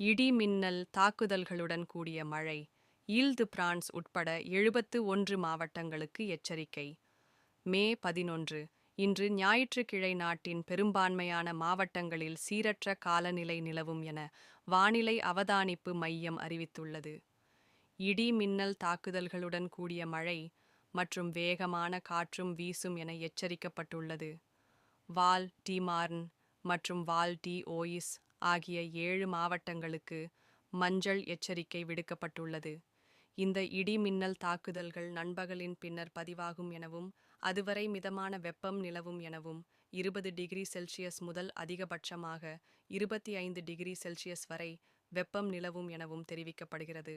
இடி மின்னல் தாக்குதல்களுடன் கூடிய மழை ஈல்து பிரான்ஸ் உட்பட எழுபத்து ஒன்று மாவட்டங்களுக்கு எச்சரிக்கை. மே பதினொன்று இன்று ஞாயிற்றுக்கிழமை நாட்டின் பெரும்பான்மையான மாவட்டங்களில் சீரற்ற காலநிலை நிலவும் என வானிலை அவதானிப்பு மையம் அறிவித்துள்ளது. இடி மின்னல் தாக்குதல்களுடன் கூடிய மழை மற்றும் வேகமான காற்றும் வீசும் என எச்சரிக்கப்பட்டுள்ளது. வால் டி மார்ன் மற்றும் வால் டி ஓயிஸ் ஆகிய ஏழு மாவட்டங்களுக்கு மஞ்சள் எச்சரிக்கை விடுக்கப்பட்டுள்ளது. இந்த இடி மின்னல் தாக்குதல்கள் நண்பகலின் பின்னர் பதிவாகும் எனவும் அதுவரை மிதமான வெப்பம் நிலவும் எனவும் இருபது டிகிரி செல்சியஸ் முதல் அதிகபட்சமாக இருபத்தி ஐந்து டிகிரி செல்சியஸ் வரை வெப்பம் நிலவும் எனவும் தெரிவிக்கப்படுகிறது.